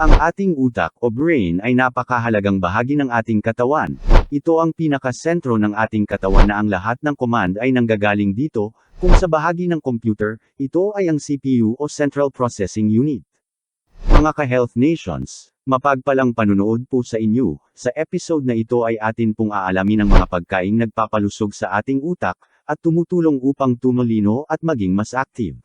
Ang ating utak o brain ay napakahalagang bahagi ng ating katawan. Ito ang pinakasentro ng ating katawan na ang lahat ng command ay nanggagaling dito, kung sa bahagi ng computer, ito ay ang CPU o Central Processing Unit. Mga ka-Health Nations, mapagpalang panunood po sa inyo, sa episode na ito ay atin pong aalamin ang mga pagkaing nagpapalusog sa ating utak, at tumutulong upang tumulino at maging mas active.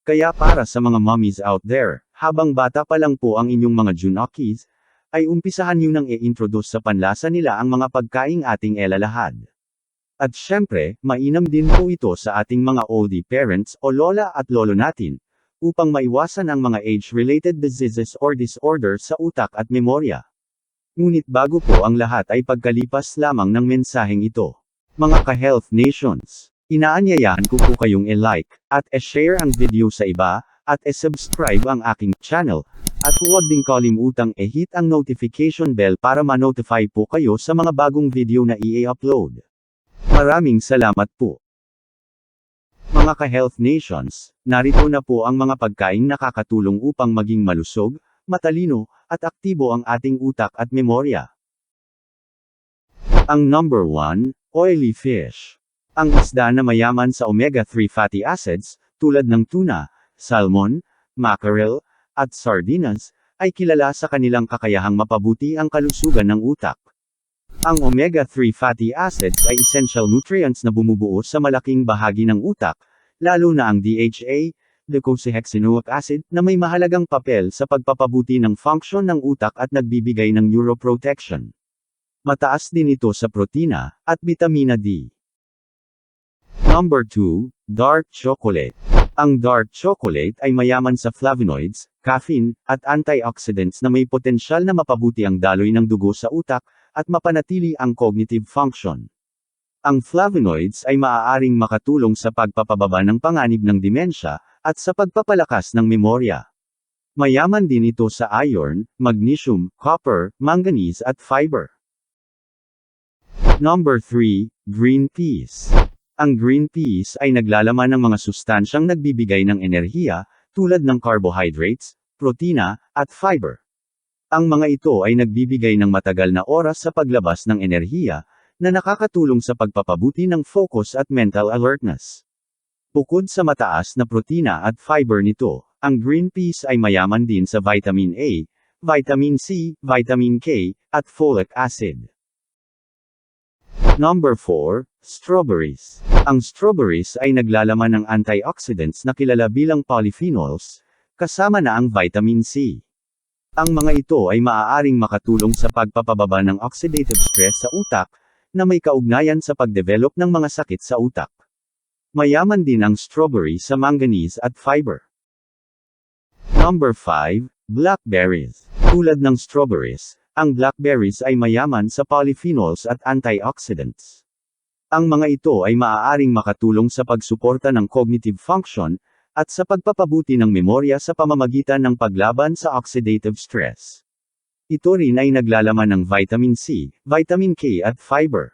Kaya para sa mga mommies out there, habang bata pa lang po ang inyong mga junkies, ay umpisahan nyo nang i-introduce sa panlasa nila ang mga pagkaing ating elalahad. At syempre, mainam din po ito sa ating mga oldie parents o lola at lolo natin, upang maiwasan ang mga age-related diseases or disorder sa utak at memorya. Ngunit bago po ang lahat ay pagkalipas lamang ng mensaheng ito. Mga ka-health nations, inaanyayahan ko po kayong i-like, at i-share ang video sa iba, at i-subscribe ang aking channel, at huwag ding kalimutang i-hit ang notification bell para ma-notify po kayo sa mga bagong video na i-upload. Maraming salamat po. Mga ka-health nations, narito na po ang mga pagkaing nakakatulong upang maging malusog, matalino, at aktibo ang ating utak at memorya. Ang number 1, oily fish. Ang isda na mayaman sa omega-3 fatty acids, tulad ng tuna, salmon, mackerel, at sardinas, ay kilala sa kanilang kakayahang mapabuti ang kalusugan ng utak. Ang omega-3 fatty acids ay essential nutrients na bumubuo sa malaking bahagi ng utak, lalo na ang DHA, docosahexaenoic acid, na may mahalagang papel sa pagpapabuti ng function ng utak at nagbibigay ng neuroprotection. Mataas din ito sa protina, at vitamina D. Number 2, Dark Chocolate. Ang dark chocolate ay mayaman sa flavonoids, caffeine, at antioxidants na may potensyal na mapabuti ang daloy ng dugo sa utak, at mapanatili ang cognitive function. Ang flavonoids ay maaaring makatulong sa pagpapababa ng panganib ng dimensya, at sa pagpapalakas ng memorya. Mayaman din ito sa iron, magnesium, copper, manganese at fiber. Number 3, Green Peas. Ang green peas ay naglalaman ng mga sustansyang nagbibigay ng enerhiya, tulad ng carbohydrates, protina, at fiber. Ang mga ito ay nagbibigay ng matagal na oras sa paglabas ng enerhiya, na nakakatulong sa pagpapabuti ng focus at mental alertness. Bukod sa mataas na protina at fiber nito, ang green peas ay mayaman din sa vitamin A, vitamin C, vitamin K, at folic acid. Number 4, Strawberries. Ang strawberries ay naglalaman ng antioxidants na kilala bilang polyphenols, kasama na ang vitamin C. Ang mga ito ay maaaring makatulong sa pagpapababa ng oxidative stress sa utak, na may kaugnayan sa pagdevelop ng mga sakit sa utak. Mayaman din ang strawberry sa manganese at fiber. Number 5, Blackberries. Tulad ng strawberries, ang blackberries ay mayaman sa polyphenols at antioxidants. Ang mga ito ay maaaring makatulong sa pagsuporta ng cognitive function, at sa pagpapabuti ng memorya sa pamamagitan ng paglaban sa oxidative stress. Ito rin ay naglalaman ng vitamin C, vitamin K at fiber.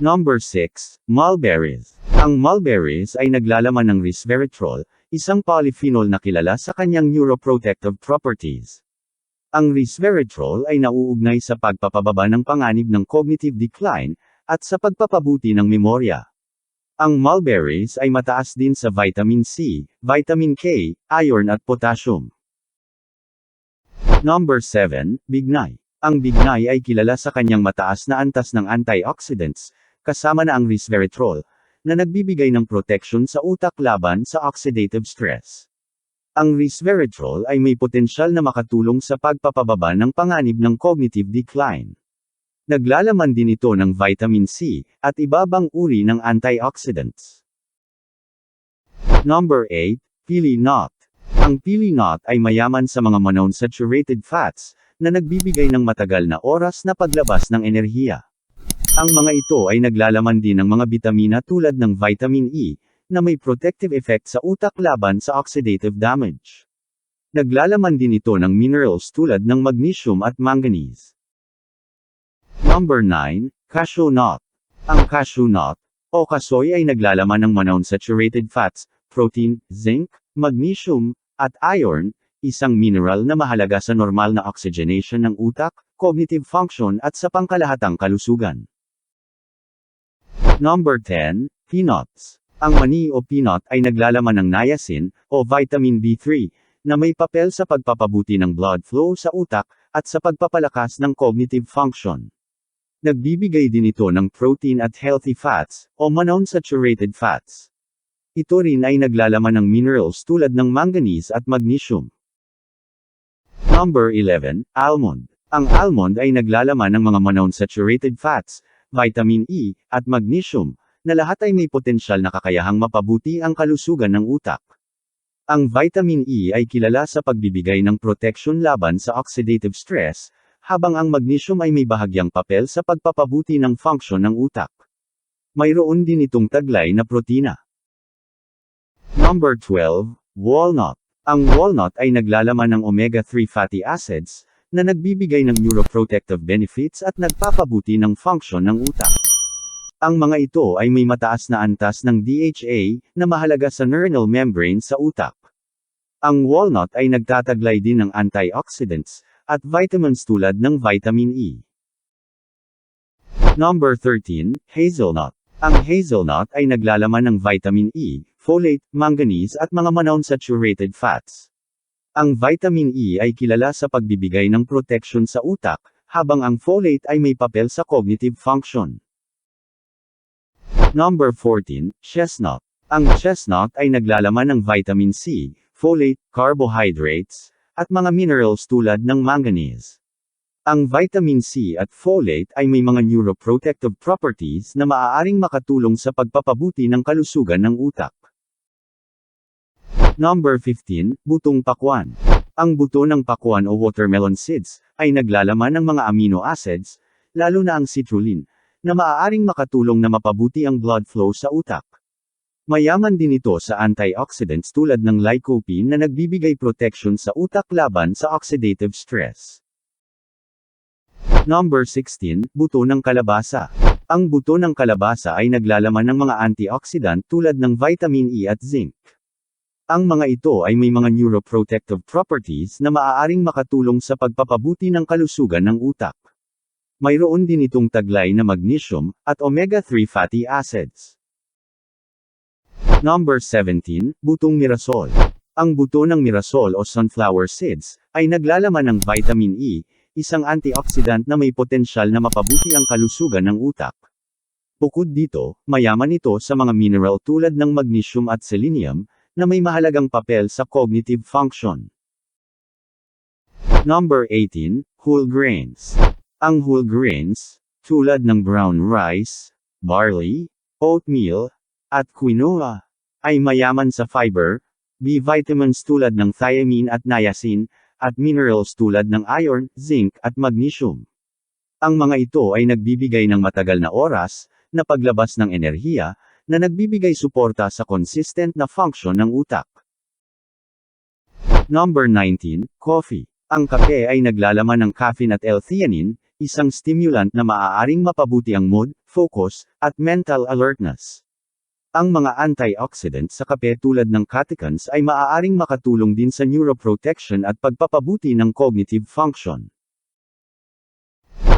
Number 6, mulberries. Ang mulberries ay naglalaman ng resveratrol, isang polyphenol na kilala sa kanyang neuroprotective properties. Ang resveratrol ay nauugnay sa pagpapababa ng panganib ng cognitive decline, at sa pagpapabuti ng memorya. Ang mulberries ay mataas din sa vitamin C, vitamin K, iron at potassium. Number 7, Bignay. Ang bignay ay kilala sa kanyang mataas na antas ng antioxidants, kasama na ang resveratrol, na nagbibigay ng protection sa utak laban sa oxidative stress. Ang resveratrol ay may potensyal na makatulong sa pagpapababa ng panganib ng cognitive decline. Naglalaman din ito ng vitamin C, at ibabang uri ng antioxidants. Number 8, Pili Nut. Ang pili nut ay mayaman sa mga monounsaturated fats, na nagbibigay ng matagal na oras na paglabas ng enerhiya. Ang mga ito ay naglalaman din ng mga bitamina tulad ng vitamin E, na may protective effect sa utak laban sa oxidative damage. Naglalaman din ito ng minerals tulad ng magnesium at manganese. Number 9, cashew nut. Ang cashew nut, o kasoy ay naglalaman ng monounsaturated fats, protein, zinc, magnesium, at iron, isang mineral na mahalaga sa normal na oxygenation ng utak, cognitive function at sa pangkalahatang kalusugan. Number 10, Peanuts. Ang mani o peanut ay naglalaman ng niacin, o vitamin B3, na may papel sa pagpapabuti ng blood flow sa utak, at sa pagpapalakas ng cognitive function. Nagbibigay din ito ng protein at healthy fats, o monounsaturated fats. Ito rin ay naglalaman ng minerals tulad ng manganese at magnesium. Number 11, Almond. Ang almond ay naglalaman ng mga monounsaturated fats, vitamin E, at magnesium, na lahat ay may potensyal na kakayahang mapabuti ang kalusugan ng utak. Ang vitamin E ay kilala sa pagbibigay ng protection laban sa oxidative stress, habang ang magnesium ay may bahagyang papel sa pagpapabuti ng function ng utak. Mayroon din itong taglay na protina. Number 12, Walnut. Ang walnut ay naglalaman ng omega-3 fatty acids, na nagbibigay ng neuroprotective benefits at nagpapabuti ng function ng utak. Ang mga ito ay may mataas na antas ng DHA, na mahalaga sa neuronal membrane sa utak. Ang walnut ay nagtataglay din ng antioxidants, at vitamins tulad ng vitamin E. Number 13, Hazelnut. Ang hazelnut ay naglalaman ng vitamin E, folate, manganese at mga monounsaturated fats. Ang vitamin E ay kilala sa pagbibigay ng protection sa utak, habang ang folate ay may papel sa cognitive function. Number 14, Chestnut. Ang chestnut ay naglalaman ng vitamin C, folate, carbohydrates, at mga minerals tulad ng manganese. Ang vitamin C at folate ay may mga neuroprotective properties na maaaring makatulong sa pagpapabuti ng kalusugan ng utak. Number 15, Butong Pakwan. Ang buto ng pakwan o watermelon seeds ay naglalaman ng mga amino acids, lalo na ang citrulline, na maaaring makatulong na mapabuti ang blood flow sa utak. Mayaman din ito sa antioxidants tulad ng lycopene na nagbibigay protection sa utak laban sa oxidative stress. Number 16, buto ng kalabasa. Ang buto ng kalabasa ay naglalaman ng mga antioxidant tulad ng vitamin E at zinc. Ang mga ito ay may mga neuroprotective properties na maaaring makatulong sa pagpapabuti ng kalusugan ng utak. Mayroon din itong taglay na magnesium, at omega-3 fatty acids. Number 17, Butong Mirasol. Ang buto ng mirasol o sunflower seeds, ay naglalaman ng vitamin E, isang antioxidant na may potensyal na mapabuti ang kalusugan ng utak. Bukod dito, mayaman ito sa mga mineral tulad ng magnesium at selenium, na may mahalagang papel sa cognitive function. Number 18, Whole Grains. Ang whole grains, tulad ng brown rice, barley, oatmeal, at quinoa, ay mayaman sa fiber, B vitamins tulad ng thiamine at niacin, at minerals tulad ng iron, zinc, at magnesium. Ang mga ito ay nagbibigay ng matagal na oras, na paglabas ng enerhiya, na nagbibigay suporta sa consistent na function ng utak. Number 19, Coffee. Ang kape ay naglalaman ng caffeine at L-theanine, isang stimulant na maaaring mapabuti ang mood, focus, at mental alertness. Ang mga antioxidants sa kape tulad ng catechins ay maaaring makatulong din sa neuroprotection at pagpapabuti ng cognitive function.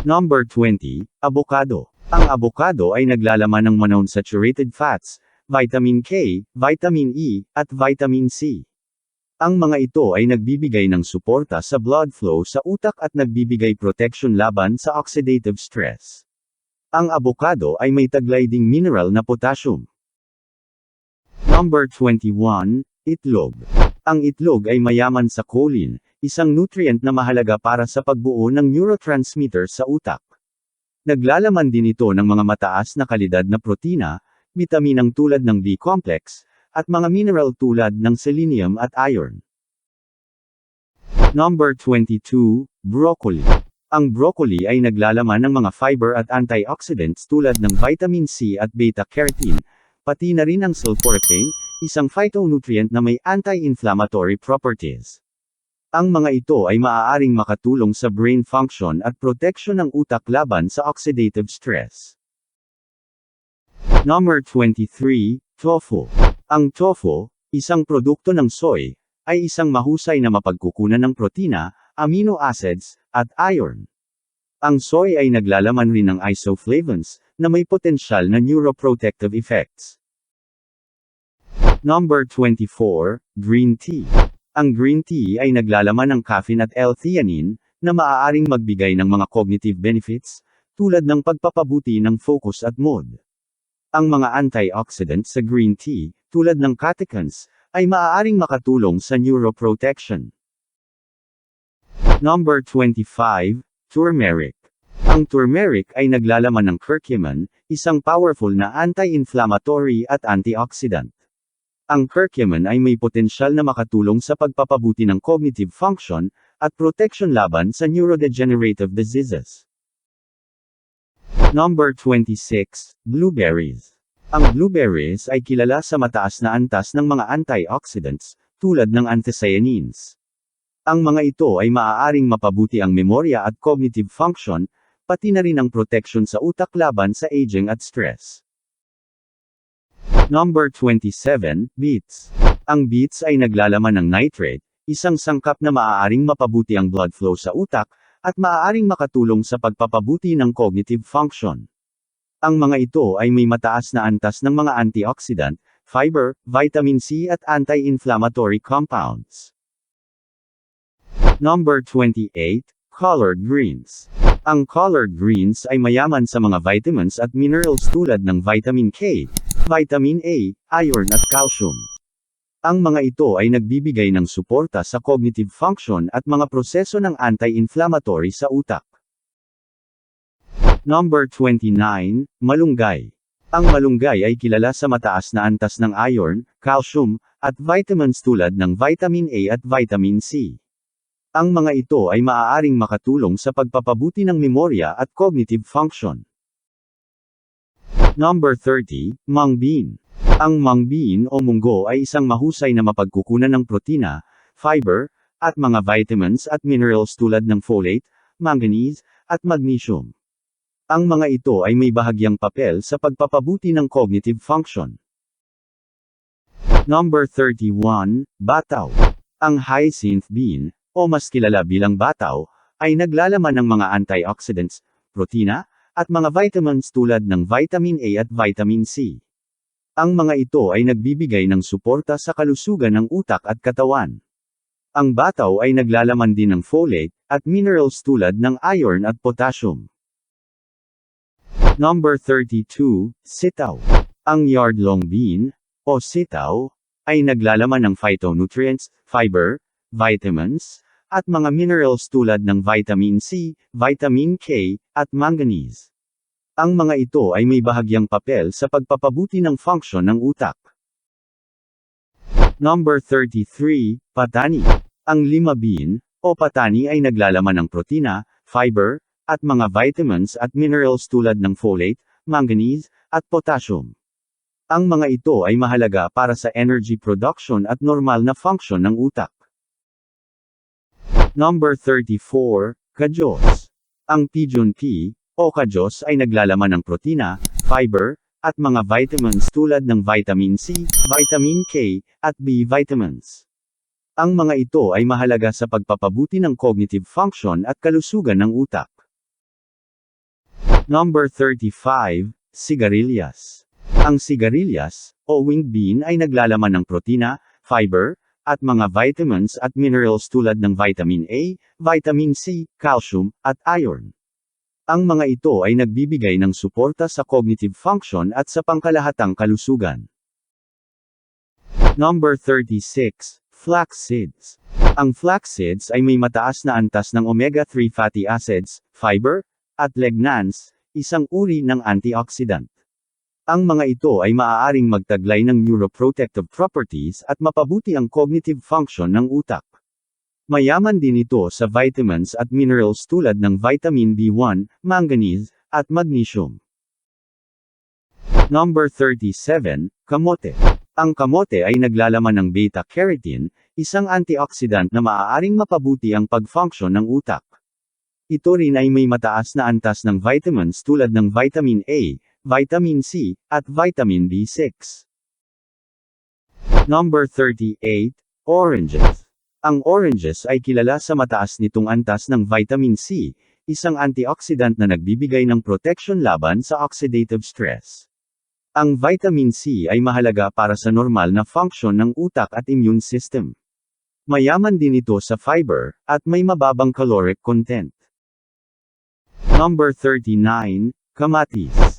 Number 20, Avocado. Ang avocado ay naglalaman ng monounsaturated fats, vitamin K, vitamin E, at vitamin C. Ang mga ito ay nagbibigay ng suporta sa blood flow sa utak at nagbibigay protection laban sa oxidative stress. Ang avocado ay may taglay ding mineral na potassium. Number 21, Itlog. Ang itlog ay mayaman sa choline, isang nutrient na mahalaga para sa pagbuo ng neurotransmitter sa utak. Naglalaman din ito ng mga mataas na kalidad na protina, bitaminang tulad ng B-complex, at mga mineral tulad ng selenium at iron. Number 22, Broccoli. Ang broccoli ay naglalaman ng mga fiber at antioxidants tulad ng vitamin C at beta-carotene, pati na rin ang sulforaphane, isang phytonutrient na may anti-inflammatory properties. Ang mga ito ay maaaring makatulong sa brain function at protection ng utak laban sa oxidative stress. Number 23, Tofu. Ang tofu, isang produkto ng soy, ay isang mahusay na mapagkukunan ng protina, amino acids, at iron. Ang soy ay naglalaman rin ng isoflavones, na may potensyal na neuroprotective effects. Number 24, Green Tea. Ang green tea ay naglalaman ng caffeine at L-theanine, na maaaring magbigay ng mga cognitive benefits, tulad ng pagpapabuti ng focus at mood. Ang mga antioxidants sa green tea, tulad ng catechins, ay maaaring makatulong sa neuroprotection. Number 25, Turmeric. Ang turmeric ay naglalaman ng curcumin, isang powerful na anti-inflammatory at antioxidant. Ang curcumin ay may potensyal na makatulong sa pagpapabuti ng cognitive function, at protection laban sa neurodegenerative diseases. Number 26, Blueberries. Ang blueberries ay kilala sa mataas na antas ng mga antioxidants, tulad ng anthocyanins. Ang mga ito ay maaaring mapabuti ang memorya at cognitive function, pati na rin ang protection sa utak laban sa aging at stress. Number 27, Beets. Ang beets ay naglalaman ng nitrate, isang sangkap na maaaring mapabuti ang blood flow sa utak, at maaaring makatulong sa pagpapabuti ng cognitive function. Ang mga ito ay may mataas na antas ng mga antioxidant, fiber, vitamin C at anti-inflammatory compounds. Number 28, Colored Greens. Ang colored greens ay mayaman sa mga vitamins at minerals tulad ng vitamin K, vitamin A, iron at calcium. Ang mga ito ay nagbibigay ng suporta sa cognitive function at mga proseso ng anti-inflammatory sa utak. Number 29, Malunggay. Ang malunggay ay kilala sa mataas na antas ng iron, calcium, at vitamins tulad ng vitamin A at vitamin C. Ang mga ito ay maaaring makatulong sa pagpapabuti ng memorya at cognitive function. Number 30, Mung Bean. Ang mung bean o munggo ay isang mahusay na mapagkukunan ng protina, fiber, at mga vitamins at minerals tulad ng folate, manganese, at magnesium. Ang mga ito ay may bahagyang papel sa pagpapabuti ng cognitive function. Number 31, Bataw. Ang hyacinth bean, o mas kilala bilang bataw, ay naglalaman ng mga antioxidants, protina, at mga vitamins tulad ng vitamin A at vitamin C. Ang mga ito ay nagbibigay ng suporta sa kalusugan ng utak at katawan. Ang bataw ay naglalaman din ng folate, at minerals tulad ng iron at potassium. Number 32, Sitaw. Ang yardlong bean, o sitaw, ay naglalaman ng phytonutrients, fiber, vitamins, at mga minerals tulad ng vitamin C, vitamin K, at manganese. Ang mga ito ay may bahagyang papel sa pagpapabuti ng function ng utak. Number 33, Patani. Ang lima bean, o patani ay naglalaman ng protina, fiber, at mga vitamins at minerals tulad ng folate, manganese, at potassium. Ang mga ito ay mahalaga para sa energy production at normal na function ng utak. Number 34, Kajos. Ang pigeon pea, o kajos ay naglalaman ng protina, fiber, at mga vitamins tulad ng vitamin C, vitamin K, at B vitamins. Ang mga ito ay mahalaga sa pagpapabuti ng cognitive function at kalusugan ng utak. Number 35, Sigarilyas. Ang sigarilyas, o winged bean ay naglalaman ng protina, fiber, at mga vitamins at minerals tulad ng vitamin A, vitamin C, calcium, at iron. Ang mga ito ay nagbibigay ng suporta sa cognitive function at sa pangkalahatang kalusugan. Number 36, Flax Seeds. Ang flax seeds ay may mataas na antas ng omega-3 fatty acids, fiber, at lignans, isang uri ng antioxidant. Ang mga ito ay maaaring magtaglay ng neuroprotective properties at mapabuti ang cognitive function ng utak. Mayaman din ito sa vitamins at minerals tulad ng vitamin B1, manganese, at magnesium. Number 37, Kamote. Ang kamote ay naglalaman ng beta-carotene, isang antioxidant na maaaring mapabuti ang pag-function ng utak. Ito rin ay may mataas na antas ng vitamins tulad ng vitamin A, vitamin C, at vitamin B6. Number 38, Oranges. Ang oranges ay kilala sa mataas nitong antas ng vitamin C, isang antioxidant na nagbibigay ng protection laban sa oxidative stress. Ang vitamin C ay mahalaga para sa normal na function ng utak at immune system. Mayaman din ito sa fiber, at may mababang caloric content. Number 39, Kamatis.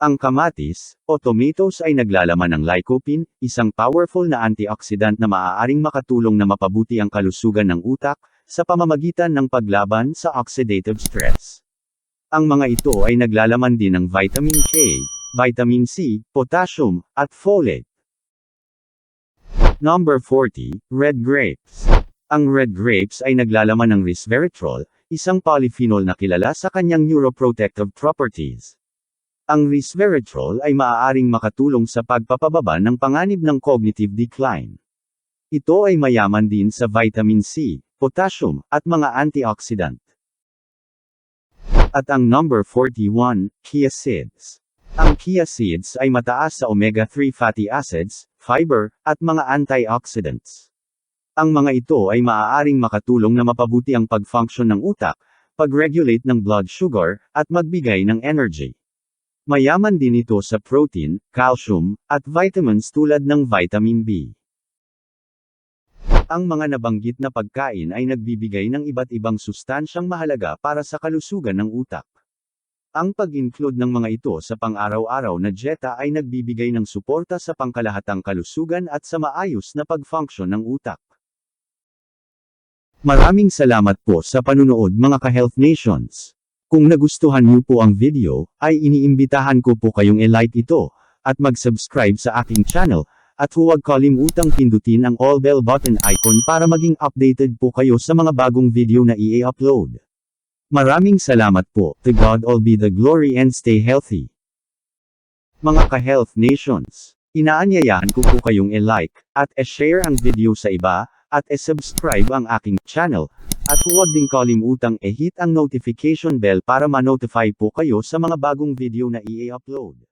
Ang kamatis, o tomatoes ay naglalaman ng lycopene, isang powerful na antioxidant na maaaring makatulong na mapabuti ang kalusugan ng utak, sa pamamagitan ng paglaban sa oxidative stress. Ang mga ito ay naglalaman din ng vitamin K, vitamin C, potassium, at folate. Number 40, Red Grapes. Ang red grapes ay naglalaman ng resveratrol, isang polyphenol na kilala sa kanyang neuroprotective properties. Ang resveratrol ay maaaring makatulong sa pagpapababa ng panganib ng cognitive decline. Ito ay mayaman din sa vitamin C, potassium, at mga antioxidant. At ang number 41, chia seeds. Ang chia seeds ay mataas sa omega-3 fatty acids, fiber, at mga antioxidants. Ang mga ito ay maaaring makatulong na mapabuti ang pag-function ng utak, pag-regulate ng blood sugar, at magbigay ng energy. Mayaman din ito sa protein, calcium, at vitamins tulad ng vitamin B. Ang mga nabanggit na pagkain ay nagbibigay ng iba't ibang sustansyang mahalaga para sa kalusugan ng utak. Ang pag-include ng mga ito sa pang-araw-araw na dieta ay nagbibigay ng suporta sa pangkalahatang kalusugan at sa maayos na pag-function ng utak. Maraming salamat po sa panunood mga ka-Health Nations. Kung nagustuhan niyo po ang video, ay iniimbitahan ko po kayong i-like ito, at mag-subscribe sa aking channel, at huwag kalimutang pindutin ang all bell button icon para maging updated po kayo sa mga bagong video na i-upload. Maraming salamat po, to God all be the glory and stay healthy. Mga ka-Health Nations, inaanyayahan ko po kayong i-like, at i-share ang video sa iba, at i-subscribe ang aking channel, at huwag din kalimutang i-hit ang notification bell para ma-notify po kayo sa mga bagong video na i-upload.